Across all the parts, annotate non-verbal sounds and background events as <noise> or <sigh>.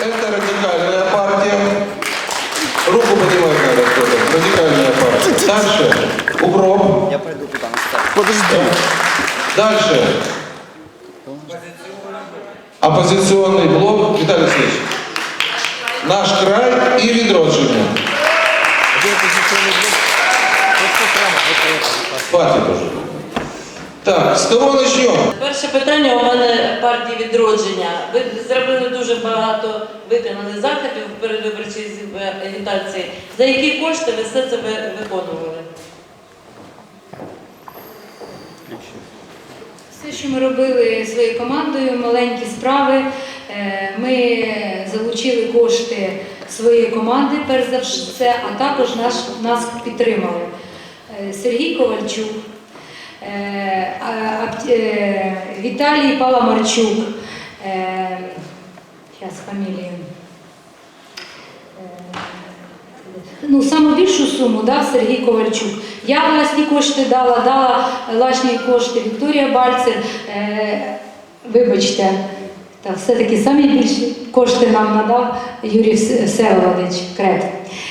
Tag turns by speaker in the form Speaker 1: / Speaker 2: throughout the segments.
Speaker 1: Это радикальная партия. Руку поднимать надо кто-то. Радикальная партия. Дальше. Укроп.
Speaker 2: Я пойду туда.
Speaker 3: Подожди.
Speaker 1: Дальше. Оппозиционный блок. Виталий Алексеевич. Наш край и
Speaker 3: вот это.
Speaker 1: Хватит уже. Так, с кого начнем?
Speaker 4: Перше питання у мене партії відродження. Ви зробили дуже багато виконаних заходів в передвиборчій агітації. За які кошти ви все це виконували?
Speaker 5: Все, що ми робили своєю командою, маленькі справи. Е, Ми залучили кошти своєї команди, перш за все, а також наш, нас підтримали. Е, Сергій Ковальчук, Віталій Паламарчук, зараз фамілію. Е, Ну, саме більшу суму дав Сергій Ковальчук. Я власні кошти дала, дала власні кошти Вікторія Бальцер. Е, вибачте, та все-таки самі більші кошти нам надав Юрій Вс- Всеволодович Крет.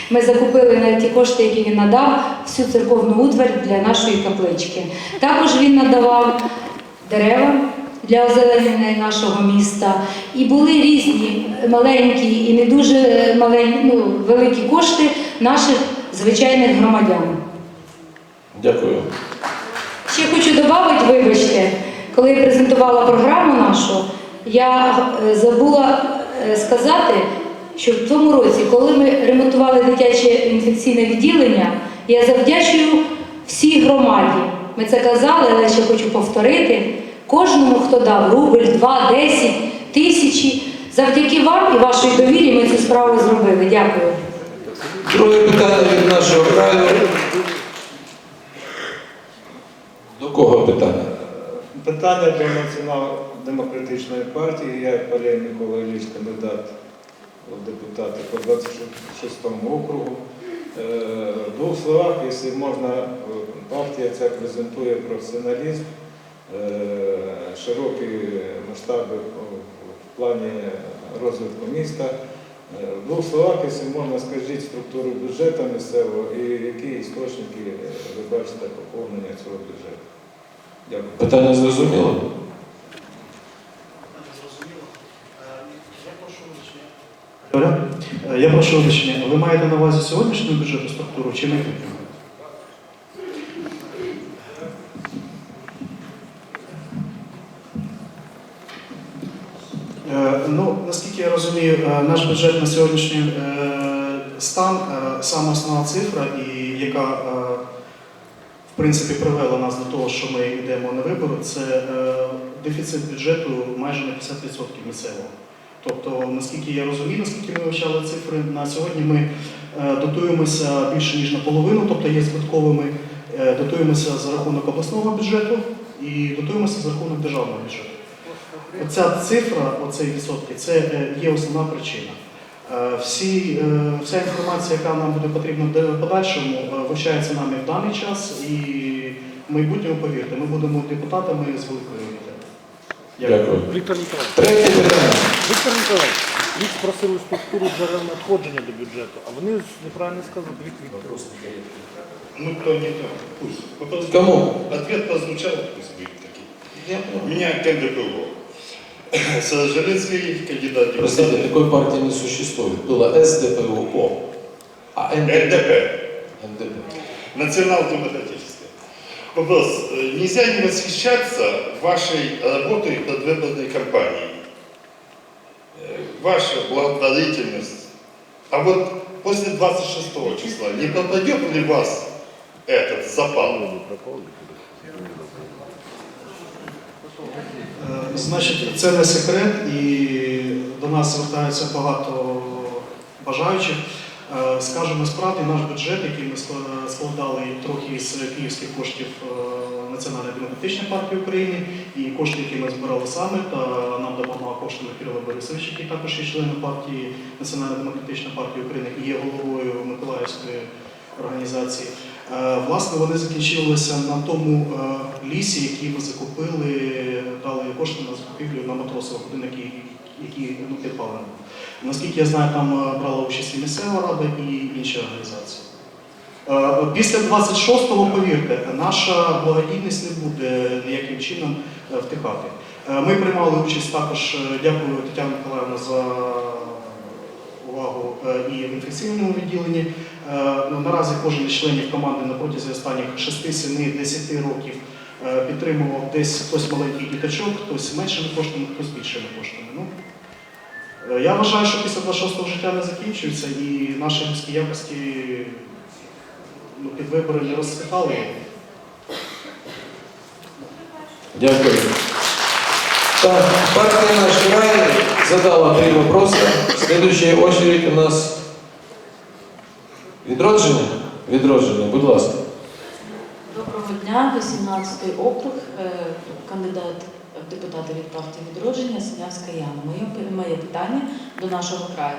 Speaker 5: Ми закупили на ті кошти, які він надав, всю церковну утварь для нашої каплички. Також він надавав дерева для озеленення нашого міста. І були різні маленькі і не дуже маленькі, ну, великі кошти наших звичайних громадян.
Speaker 1: Дякую.
Speaker 5: Ще хочу додати, вибачте, коли я презентувала програму нашу, я е, забула е, сказати, що в тому році, коли ми ремонтували дитяче інфекційне відділення, я завдячую всій громаді. Ми це казали, але ще хочу повторити. Кожному, хто дав рубль, два, десять, тисячі. Завдяки вам і вашій довірі ми цю справу зробили. Дякую.
Speaker 1: Друге питання від нашого краю. До кого питання?
Speaker 6: Питання до Націонал-демократичної партії. Я Палій Микола Ілліч, кандидат депутати по 26 округу. Е, В двох словах, якщо можна, е, партія ця презентує професіоналізм, е, широкі масштаби в плані розвитку міста. В двох словах, якщо можна, скажіть структуру бюджету місцевого і які істочники ви бачите поповнення цього бюджету. Дякую.
Speaker 1: Питання зрозуміло?
Speaker 7: Оля, е, Я прошу вибачення, ви маєте на увазі сьогоднішню бюджетну структуру чи майбутню? Е, Ну, наскільки я розумію, е, наш бюджет на сьогоднішній е, стан, е, саме основна цифра, і яка е, в принципі привела нас до того, що ми йдемо на вибори, це е, дефіцит бюджету майже на 50% місцевого. Тобто, наскільки я розумію, наскільки ми вивчали цифри, на сьогодні ми е, дотуємося більше ніж наполовину, тобто є збитковими, е, дотуємося за рахунок обласного бюджету і дотуємося за рахунок державного бюджету. Оця цифра, оцей відсотки, це е, є основна причина. Всі, вся інформація, яка нам буде потрібна в подальшому, вивчається нами в даний час, і в майбутньому, повірте, ми будемо депутатами з великою.
Speaker 1: Дякую.
Speaker 3: Віктор Ніколаєвич.
Speaker 1: Третє питання.
Speaker 3: Віктор Ніколаєвич, ви спросили структуру джерел надходження до бюджету, а вони неправильно сказали. Віктор Ніколаєвич.
Speaker 8: Ну, кто не то, пусть. Вопрос-
Speaker 1: Кому?
Speaker 8: Ответ прозвучал, пусть будет таким.
Speaker 1: Я
Speaker 8: Меня КНДПО. <clears throat> Солженицкий, кандидат в
Speaker 1: Простите,
Speaker 8: депутаты.
Speaker 1: такой партии не существует. Было СДПУО, а НДП.
Speaker 8: НДП.
Speaker 1: НДП.
Speaker 8: Национал-демократическое. Вопрос. Э, Нельзя не восхищаться вашей работой в предвыборной кампании. Э, Ваша благотворительность. А вот после 26 числа не пропадет ли вас этот запал?
Speaker 7: Е, Значить, це не секрет, і до нас звертаються багато бажаючих. Е, Скажемо справді, наш бюджет, який ми складали трохи з київських коштів е, Національної демократичної партії України, і кошти, які ми збирали саме, та нам допомагав коштами Кирило Борисович, який також є членом партії Національної демократичної партії України і є головою Миколаївської організації. Е, Власне, вони закінчилися на тому лісі, який ми закупили, дали кошти на закупівлю на матросових будинок, який- які ну, підпали. нам. Наскільки я знаю, там е, брала участь і місцева рада, і інші організації. Е, Після 26-го, повірте, наша благодійність не буде ніяким чином е, втихати. Ми приймали участь також, дякую Тетяна Миколаївна за увагу і в інфекційному відділенні. Ну, Наразі кожен із членів команди на протязі останніх 6, 7, 10 років підтримував десь хтось маленьких діточок, хтось меншими коштами, хтось більшими коштами. Е, я вважаю, що після 26-го життя не закінчується і наші людські якості ну, під вибори не розсвітали.
Speaker 1: Дякую. Так, партия «Наш край» задала три вопроса. В очередь у нас відродження. Відродження, будь ласка.
Speaker 4: Доброго дня, 18-й округ, е, кандидат в депутати від партії відродження Синявська Яна. Моє, моє питання до нашого краю.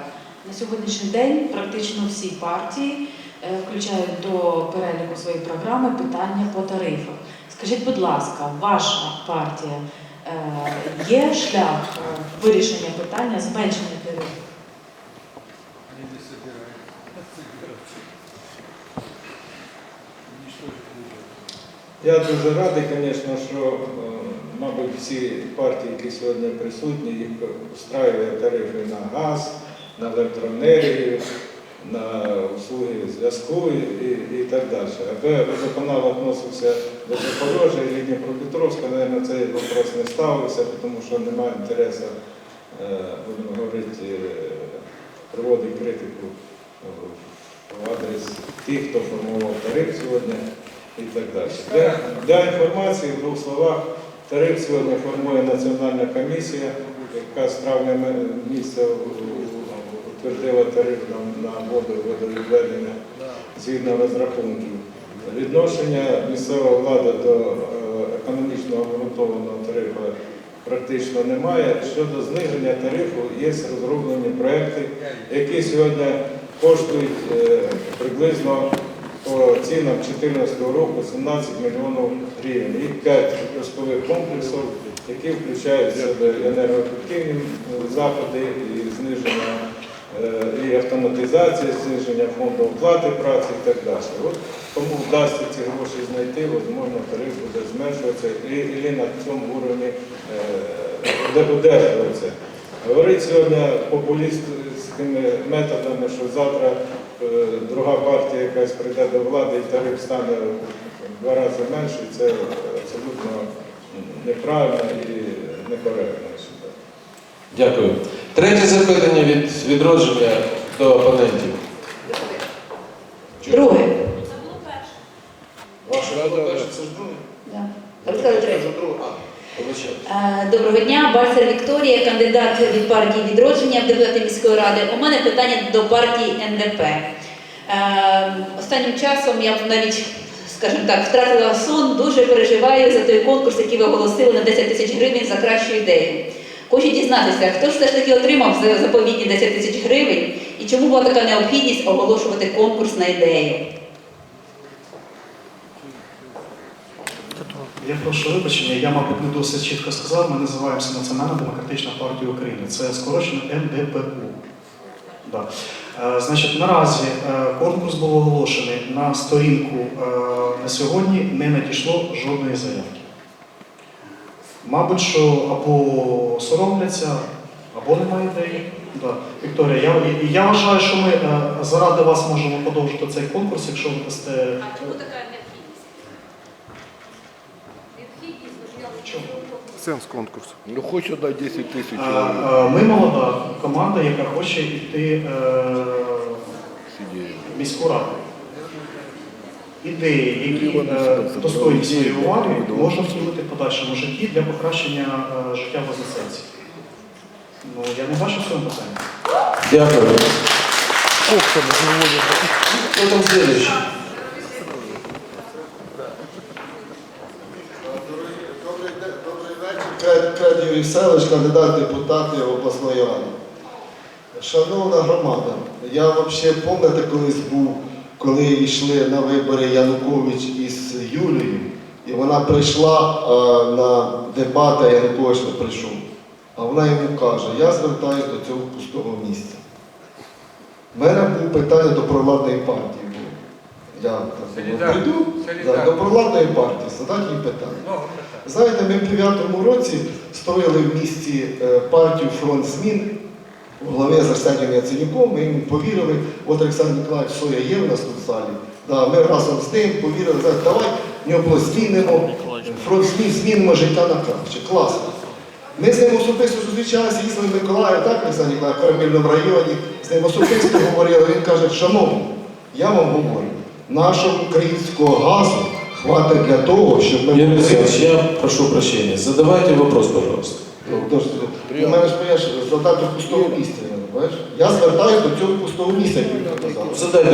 Speaker 4: На сьогоднішній день практично всі партії е, включають до переліку своєї програми питання по тарифах. Скажіть, будь ласка, ваша партія е, є шлях е, вирішення питання зменшення тарифів?
Speaker 6: Я дуже радий, звісно, що, мабуть, всі партії, які сьогодні присутні, їх устраює тарифи на газ, на електроенергію, на услуги зв'язку і, і, так далі. Аби водоканал відносився до Запорожжя і Дніпропетровська, мабуть, цей вопрос не ставився, тому що немає інтересу, е, будемо говорити, проводити критику в адрес тих, хто формував тариф сьогодні і так далі. Для, для інформації в двох словах, тариф сьогодні формує Національна комісія, яка з травня місяця утвердила тариф на, воду водовідведення згідно розрахунків. Відношення місцева влада до е, економічно обґрунтованого тарифу практично немає. Щодо зниження тарифу є розроблені проекти, які сьогодні коштують е, приблизно по цінам 2014 року 17 мільйонів гривень. І 5 пускових комплексів, які включають в себе енергоефективні заходи, і зниження е, і автоматизація, зниження фонду оплати праці і так далі. От кому вдасться ці гроші знайти, можливо, тариф буде зменшуватися і, і на цьому уровні е, удержуватися. Говорить сьогодні популістськими методами, що завтра друга партія якась прийде до влади і тариф стане в два рази менший, це абсолютно неправильно і некоректно.
Speaker 1: Дякую. Третє запитання від відродження до опонентів.
Speaker 4: Друге.
Speaker 6: Це ж друге.
Speaker 4: Да. Розказуй третє.
Speaker 1: Вибачаю.
Speaker 2: Е, Доброго дня, Барсер Вікторія, кандидат від партії відродження в депутати міської ради. У мене питання до партії НДП. Е, Останнім часом я навіть, скажімо так, втратила сон, дуже переживаю за той конкурс, який ви оголосили на 10 тисяч гривень за кращу ідею. Хочу дізнатися, хто ж все ж таки отримав за заповітні 10 тисяч гривень і чому була така необхідність оголошувати конкурс на ідею?
Speaker 7: Я прошу вибачення, я, мабуть, не досить чітко сказав. Ми називаємося Національна демократична партія України. Це скорочено НДПУ. Да. Е, значить, наразі е, конкурс був оголошений на сторінку. Е, на сьогодні не надійшло жодної заявки. Мабуть, що або соромляться, або немає ідеї. Да. Вікторія, я, я вважаю, що ми е, заради вас можемо подовжити цей конкурс, якщо ви дасте.
Speaker 2: А чому така необхідність? Необхідність
Speaker 7: Чому?
Speaker 3: Сенс конкурсу.
Speaker 9: Ну хоч отдай 10 тисяч.
Speaker 7: Ми молода команда, яка хоче йти е, в міську раду. Ідеї, які достойні своєї уваги, можна втілити в подальшому житті для покращення е, життя в Вознесенці. Ну, я не бачу в цьому питання.
Speaker 1: Дякую. Хто там следующий?
Speaker 10: Добрий день, добрий вечір. Кред- кандидат в депутати обласної ради. Шановна громада, я взагалі пам'ятаю, колись був, коли йшли на вибори Янукович із Юлією, і вона прийшла а, на дебати, а Янукович не прийшов. А вона йому каже, я звертаюся до цього пустого місця. У мене було питання до провладної партії. Я так, прийду да, до провладної партії, задати їй питання. Знаєте, ми в 9-му році строїли в місті е, партію Фронт змін у главі з Арсенієм Яценюком, ми йому повірили. От Олександр Ніколаївич Соя є в нас тут в залі. Да, ми разом з ним повірили, знаєте, давай в нього було змінимо, фронт змін, змінимо життя на краще. Класно. Ми з ним особисто зустрічалися, їздили в Миколаїв, так, Олександр Ніколаївич, в Карамельному районі, з ним особисто говорили. Він каже, шановні, я вам говорю, нашого українського газу хватить для того, щоб ми
Speaker 1: Юрий Алексеевич, я прошу прощения. Задавайте вопрос, пожалуйста.
Speaker 10: Ну, тож, у мене ж понимаєш, задати пустого місця. Понимаєш? Я звертаюся до цього пустого місця, як він казав.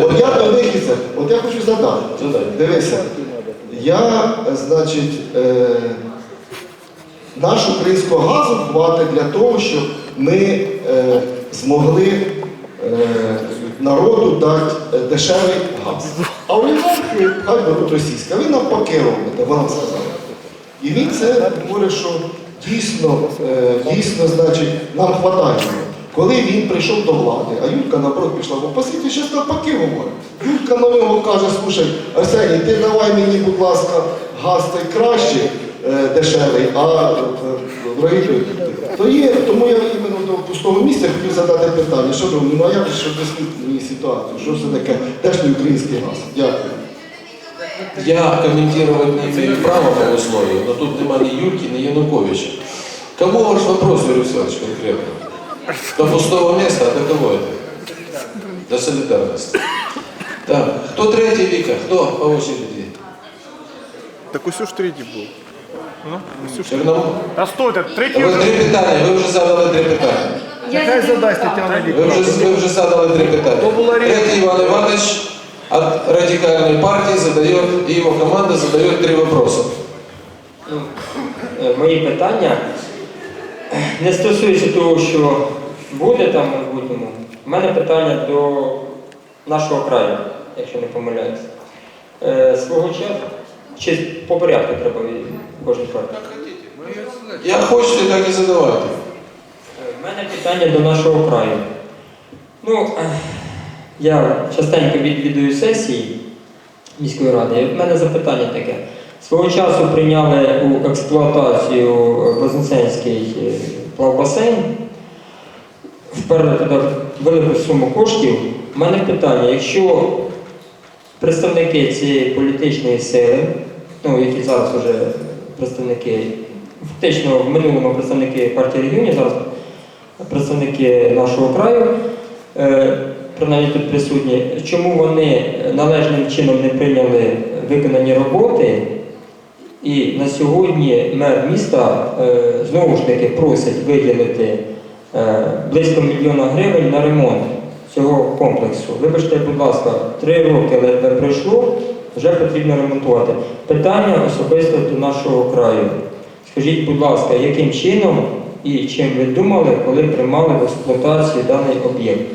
Speaker 10: От я до них і це. От я хочу задати. Дивися, я, значить, е, наш українського газу хватить для того, щоб ми е, змогли е, народу дати е, дешевий газ. А олігархи хай беруть російське. А ви навпаки робите, вона сказала. І він це говорить, що дійсно, е, дійсно, значить, нам хватає. Коли він прийшов до влади, а Юлька наоборот пішла в опозицію, щось навпаки говорить. Юлька на нього каже, слушай, Арсеній, ти давай мені, будь ласка, газ той кращий, е, дешевий, а е, дорогий той. То є, тому я іменно до пустого місця хотів задати питання, що ви, ну а як же, щоб мені ситуацію, що це таке, де ж той український газ? Дякую.
Speaker 1: Я комментировать не имею права по условию, но тут нема ни Юльки, ни Януковича. Кому ваш вопрос, Юрий Александрович, конкретно? До пустого места, а до кого это? До солидарности. Так, кто третий, Вика? Кто по очереди?
Speaker 11: Так ось ж третій був.
Speaker 1: Черномор?
Speaker 5: Та стойте, третій
Speaker 1: Ви
Speaker 5: вже.
Speaker 1: три питання, ви вже задали три питання.
Speaker 5: Нехай задасть Тетяна
Speaker 1: Ви вже, ви вже задали три питання.
Speaker 5: То була річ.
Speaker 1: Третий Иван Иванович от радикальной партии задает, и его команда задает три вопроса.
Speaker 12: Ну, е, мої питання не стосуються того, що буде там в майбутньому. У мене питання до нашого краю, якщо не помиляюсь. Е, Свого часу, чи по порядку треба від кожної партії?
Speaker 1: Я хочете, так і задавайте.
Speaker 12: У мене питання до нашого краю. Ну, е, я частенько відвідую сесії міської ради. І в мене запитання таке. Свого часу прийняли у експлуатацію Вознесенський е, плавбасейн, вперли туди велику суму коштів. У мене питання, якщо представники цієї політичної сили, ну, які зараз вже представники, фактично в минулому представники партії регіонів, зараз представники нашого краю, е, принаймні тут присутні, чому вони належним чином не прийняли виконані роботи, і на сьогодні мер міста е, знову ж таки просить виділити е, близько мільйона гривень на ремонт цього комплексу. Вибачте, будь ласка, три роки ледве пройшло, вже потрібно ремонтувати. Питання особисто до нашого краю. Скажіть, будь ласка, яким чином і чим ви думали, коли приймали в експлуатацію даний об'єкт?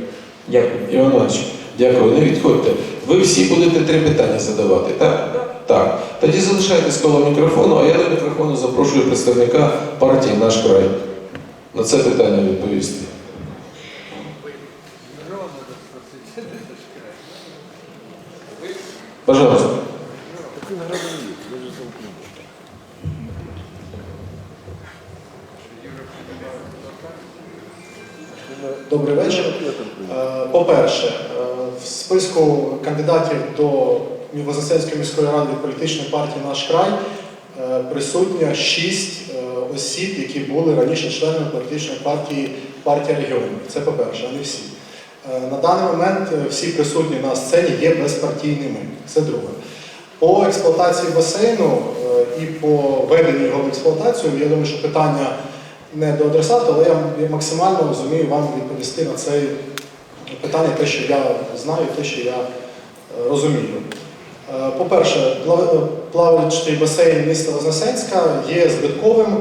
Speaker 12: Дякую.
Speaker 1: Іван Іванович, дякую. Не відходьте. Ви всі будете три питання задавати, так? Так. Тоді залишайтесь коло мікрофону, а я до мікрофону запрошую представника партії Наш край на це питання відповісти. Пожалуйста.
Speaker 13: Добрий вечір. Е, По-перше, е, в списку кандидатів до Вознесенської міської ради політичної партії Наш край е, присутня шість осіб, які були раніше членами політичної партії партія регіонів. Це по-перше, а не всі. Е, На даний момент е, всі присутні на сцені є безпартійними. Це друге. По експлуатації басейну е, і по введенню його в експлуатацію, я думаю, що питання не до адресата, але я максимально зумію вам відповісти на це питання, те, що я знаю, те, що я розумію. По-перше, плав- плаваючий басейн міста Вознесенська є збитковим,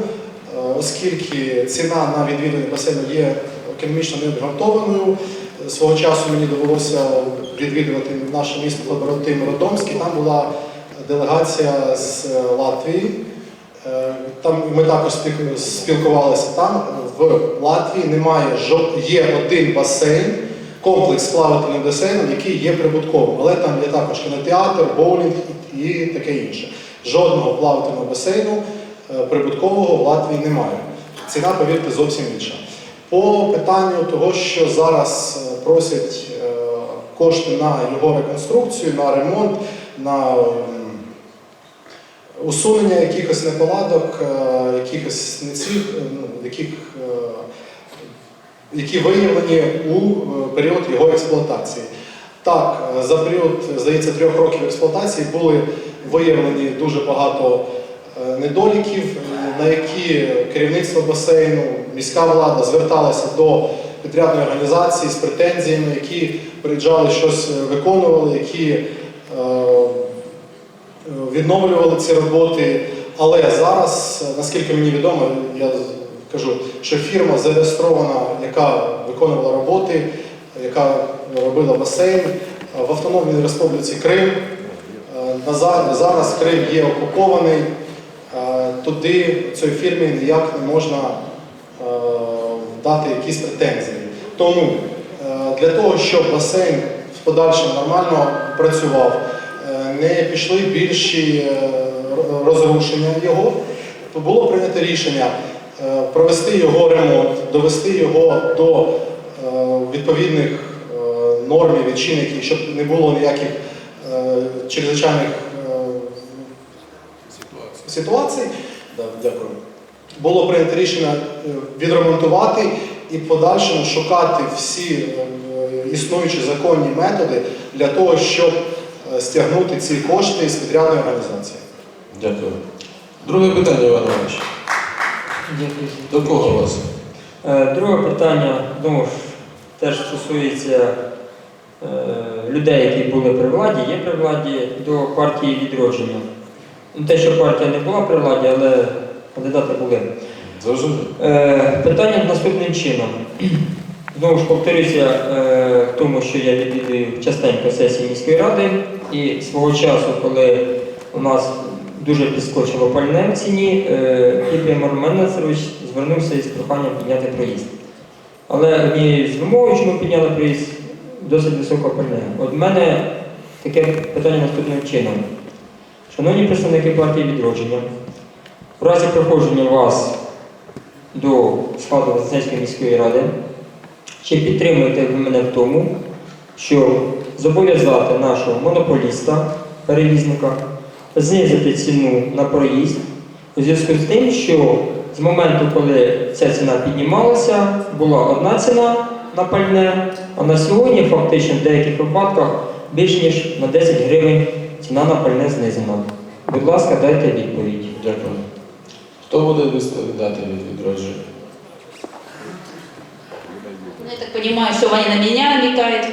Speaker 13: оскільки ціна на відвідування басейну є економічно необґрунтованою. Свого часу мені довелося відвідувати наше місто побратим Родомський. Там була делегація з е, Латвії. Е, Там ми також спілкувалися там. в Латвії немає є один басейн, комплекс з плавательним басейном, який є прибутковим. Але там є також кінотеатр, боулінг і, і таке інше. Жодного плавательного басейну е, прибуткового в Латвії немає. Ціна, повірте, зовсім інша. По питанню того, що зараз е, просять е, кошти на його реконструкцію, на ремонт, на усунення якихось неполадок, е, якихось нецвіт, ну, яких, які виявлені у період його експлуатації. Так, за період, здається, трьох років експлуатації були виявлені дуже багато недоліків, на які керівництво басейну, міська влада зверталася до підрядної організації з претензіями, які приїжджали щось виконували, які е, відновлювали ці роботи. Але зараз, наскільки мені відомо, я кажу, що фірма зареєстрована, яка виконувала роботи, яка робила басейн е, в Автономній Республіці Крим. Е, Зараз Крим є окупований. Туди цій фірмі ніяк не можна е, дати якісь претензії. Тому е, для того, щоб басейн в подальшому нормально працював, е, не пішли більші розрушення його, було прийнято рішення провести його ремонт, довести його до відповідних норм і відчинників, щоб не було ніяких чрезвичайних ситуацій. Да, дякую. Було прийнято рішення е, відремонтувати і в подальшому шукати всі е, існуючі законні методи для того, щоб е, стягнути ці кошти з підрядної організації.
Speaker 1: Дякую. Друге питання, Іван Іванович.
Speaker 12: Дякую.
Speaker 1: До кого у вас?
Speaker 12: Е, Друге питання ж теж стосується е, людей, які були при владі, є при владі до партії відродження. Ну, те, що партія не була при владі, але кандидати були.
Speaker 1: Зрозуміло.
Speaker 12: Е, питання наступним чином. Знову ж повторюся е, в тому, що я відвідую частенько сесії міської ради, і свого часу, коли у нас дуже підскочило пальне в ціні, е, Назарович звернувся із проханням підняти проїзд. Але однією з вимог, чому підняли проїзд, досить високо пальне. От в мене таке питання наступним чином. Шановні представники партії відродження, в разі проходження вас до складу Вознесенської міської ради, чи підтримуєте ви мене в тому, що зобов'язати нашого монополіста, перевізника, знизити ціну на проїзд у зв'язку з тим, що з моменту, коли ця ціна піднімалася, була одна ціна на пальне, а на сьогодні фактично в деяких випадках більш ніж на 10 гривень ціна на пальне знизена. Будь ласка, дайте відповідь.
Speaker 1: Дякую. Хто буде відповідати від відродження?
Speaker 2: Ну, я так понимаю, что Ваня на меня намекает.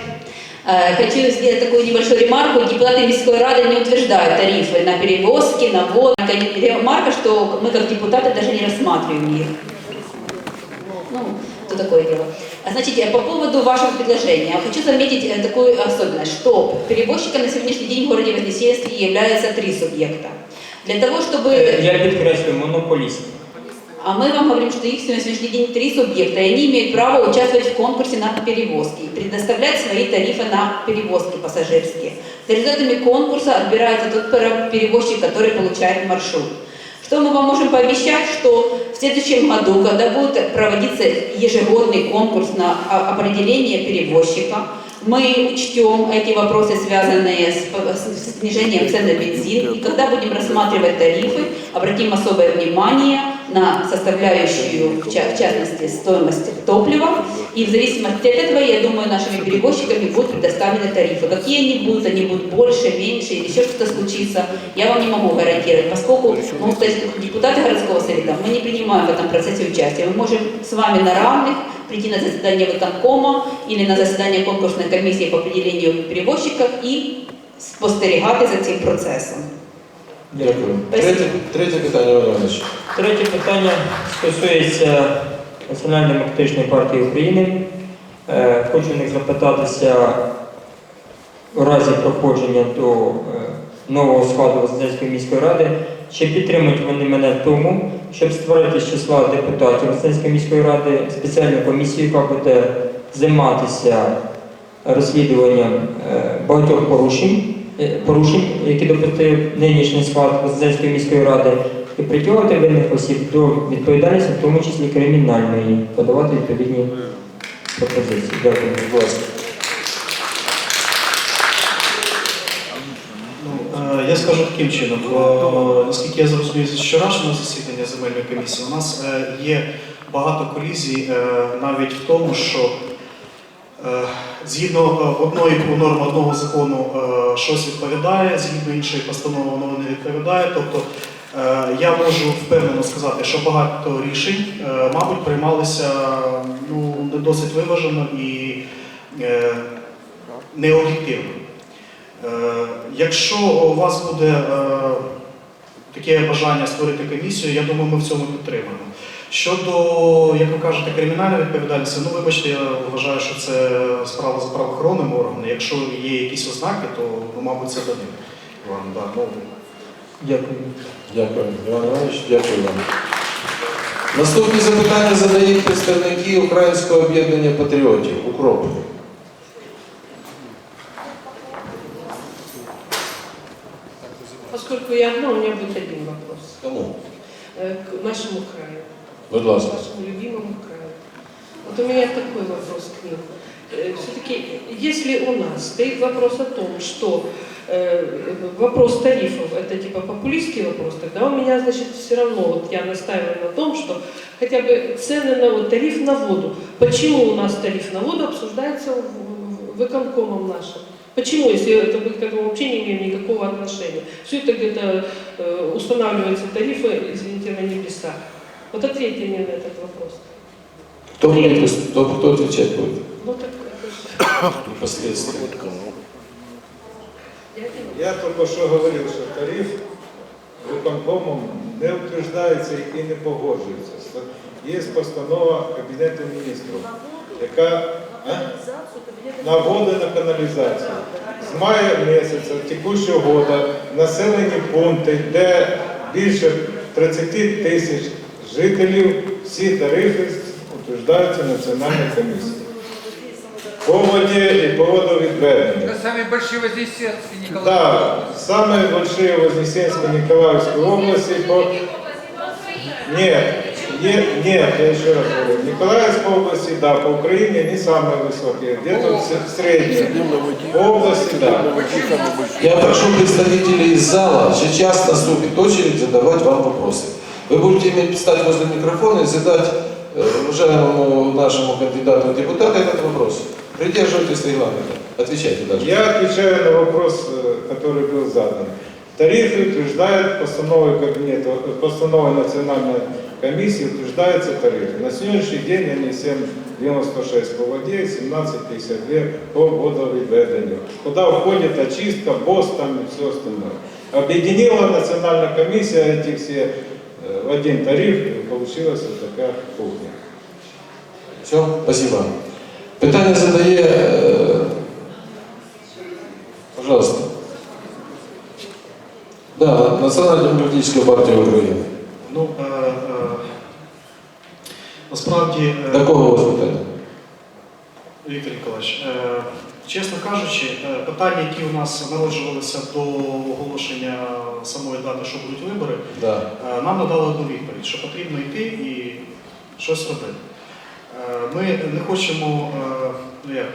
Speaker 2: Э, Хочу сделать такую небольшую ремарку. Депутаты Мирской Рады не утверждают тарифы на перевозки, на воду. Ремарка, что мы как депутаты даже не рассматриваем их. Ну, то такое дело. Значит, по поводу вашего предложения, хочу заметить э, такую особенность, что перевозчиком на сегодняшний день в городе Вознесенске являются три субъекта. Для того, чтобы...
Speaker 12: Я підкреслюю монополіст.
Speaker 2: А мы вам говорим, что их на сегодняшний день три субъекта, и они имеют право участвовать в конкурсе на перевозки, и предоставлять свои тарифы на перевозки пассажирские. За результатами конкурса отбирается тот перевозчик, который получает маршрут. Что мы вам можем пообещать, что в следующем году, когда будет проводиться ежегодный конкурс на о- определение перевозчика, мы учтем эти вопросы, связанные с, снижением цен на бензин, и когда будем рассматривать тарифы, обратим особое внимание на составляющую, в ча- в частности, стоимость топлива, и в зависимости от этого, я думаю, нашими перевозчиками будут предоставлены тарифы. Какие они будут, они будут больше, меньше, или еще что-то случится, я вам не могу гарантировать, поскольку мы, то есть, депутаты городского совета, мы не принимаем в этом процессе участие, мы можем с вами на равных прийти на заседание виконкома или на заседание конкурсной комиссии по определению перевозчиков і спостерігати за цим процесом.
Speaker 1: Дякую. Третє, третє питання, Іван Іванович.
Speaker 12: Третє питання стосується Національної демократичної партії України. Е, Хочу в них запитатися у разі проходження до е, нового складу Вознесенської міської ради, чи підтримують вони мене в тому, щоб створити з числа депутатів Росненської міської ради спеціальну комісію, яка буде займатися розслідуванням е, багатьох порушень, порушень, які допустив нинішній склад Росненської міської ради, і притягувати винних осіб до відповідальності, в тому числі кримінальної, подавати відповідні пропозиції. Дякую.
Speaker 1: Будь ласка.
Speaker 7: Ну, е, я скажу таким чином, Е, наскільки я зрозумів з вчорашнього засідання земельної комісії, у нас е, є багато колізій е, навіть в тому, що е, згідно е, одної норми одного закону е, щось відповідає, згідно іншої постанови воно не відповідає. Тобто е, я можу впевнено сказати, що багато рішень, е, мабуть, приймалися ну, не досить виважено і е, необ'єктивно. Е, Якщо у вас буде е, таке бажання створити комісію, я думаю, ми в цьому підтримаємо. Щодо, як ви кажете, кримінальної відповідальності, ну вибачте, я вважаю, що це справа за правоохоронними органами. Якщо є якісь ознаки, то ну, мабуть це дадим вам. Да, ну,
Speaker 12: Дякую.
Speaker 1: Дякую, Іван Іванович, дякую вам. Наступні запитання задають представники Українського об'єднання патріотів «Укроп».
Speaker 14: Поскольку я одна, у меня будет один вопрос
Speaker 1: Кому?
Speaker 14: э, к нашему краю,
Speaker 1: Будь ласка.
Speaker 14: нашему любимому краю. Вот у меня такой вопрос к ним. Все-таки, если у нас стоит вопрос о том, что э, вопрос тарифов это типа популистский вопрос, тогда у меня, значит, все равно, вот я настаиваю на том, что хотя бы цены на вот, тариф на воду. Почему у нас тариф на воду обсуждается в, в, выконкомом нашим? Почему, если это мы к этому вообще не имеем никакого отношения? Все это где-то э, устанавливаются тарифы, извините, на небесах. Вот ответьте мне на этот вопрос.
Speaker 1: Кто, будет, кто, кто отвечать будет?
Speaker 14: Ну так это же...
Speaker 1: Впоследствии.
Speaker 6: Я тільки що говорив, що тариф виконкомом не утверждається і не погоджується. Є постанова Кабінету міністрів, яка а? на воду на каналізацію. З мая місяця текущого року населені пункти, де більше 30 тисяч жителів, всі тарифи утверждаються Національною комісією. По воді і по водовідведенню.
Speaker 15: Это самые большие вознесенцы, Николай.
Speaker 6: Да, самые большие в Вознесенской Николаевской области. По... Нет, нет, нет, я еще раз говорю. В Николаевской области, да, по Украине не самые высокие, где-то в с- в среднем. По области, да.
Speaker 1: Я прошу представителей из зала, сейчас наступит очередь задавать вам вопросы. Вы будете иметь встать возле микрофона и задать э, уважаемому нашему кандидату в депутаты этот вопрос. Придерживайтесь регламента. Отвечайте дальше.
Speaker 6: Я отвечаю на вопрос, э, который был задан. Тарифы утверждает постановой Кабинета, постановой Национальной комиссии утверждаются тарифы. На сегодняшний день они 7,96 по воде, 17,52 по водоведению. Куда входит очистка, БОС там и все остальное. Объединила Национальная комиссия эти все один тариф, и получилась вот такая кухня.
Speaker 1: Все, спасибо. Питання задає, е, пожалуйста. Да, Национальная демократическая партия України.
Speaker 7: ну, а, а, насправді.
Speaker 1: До кого у вас питання?
Speaker 7: Віктор Ніколаївич, е, чесно кажучи, е, питання, які у нас народжувалися до оголошення самої дати, що будуть вибори,
Speaker 1: Да.
Speaker 7: е, нам надали одну відповідь, що потрібно йти і щось робити. Ми не хочемо, ну як,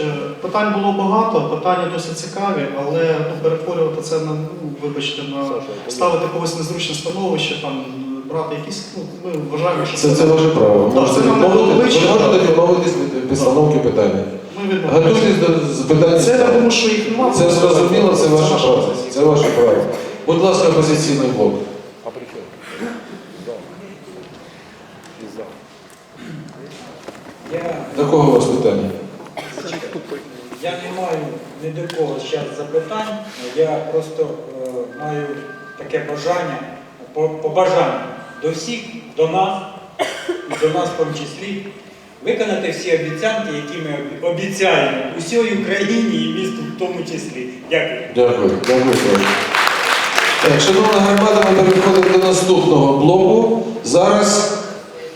Speaker 7: е, питань було багато, питання досить цікаві, але ну, перетворювати це на, ну, вибачте, на ставити когось незручне становище, там, брати якісь, ну, ми вважаємо, що
Speaker 1: Це, це ваше право.
Speaker 7: Так,
Speaker 1: Можете
Speaker 7: це нам не
Speaker 1: відмовити- ви можете
Speaker 7: так.
Speaker 1: відмовитись від постановки питання.
Speaker 7: Ми.
Speaker 1: Готуйтесь до запитання.
Speaker 7: Це я думаю, що їх немає.
Speaker 1: Це зрозуміло, це ваше
Speaker 7: наша
Speaker 1: право.
Speaker 7: позиція.
Speaker 1: Це ваше право. Будь ласка, опозиційний блок.
Speaker 3: А при чому?
Speaker 16: Я,
Speaker 1: До кого у вас питання?
Speaker 16: я не маю ні до кого зараз запитань, я просто е, маю таке бажання, побажання до всіх, до нас, і до нас в тому числі, виконати всі обіцянки, які ми обіцяємо усій Україні і місту в тому числі. Дякую.
Speaker 1: Дякую. Дякую. Так, шановна громада, ми переходимо до наступного блоку. Зараз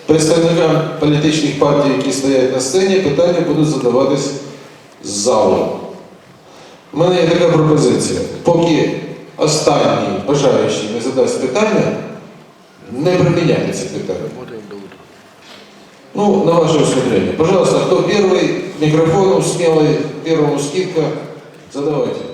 Speaker 1: представникам політичних партій, які стоять на сцені, питання будуть задаватись з залу. У мене є така пропозиція. Поки останній бажаючий не задасть питання, не приміняйте це питання. Ну, на ваше усмотрение. Пожалуйста, кто первый, микрофон смелый, первому скидка, задавайте.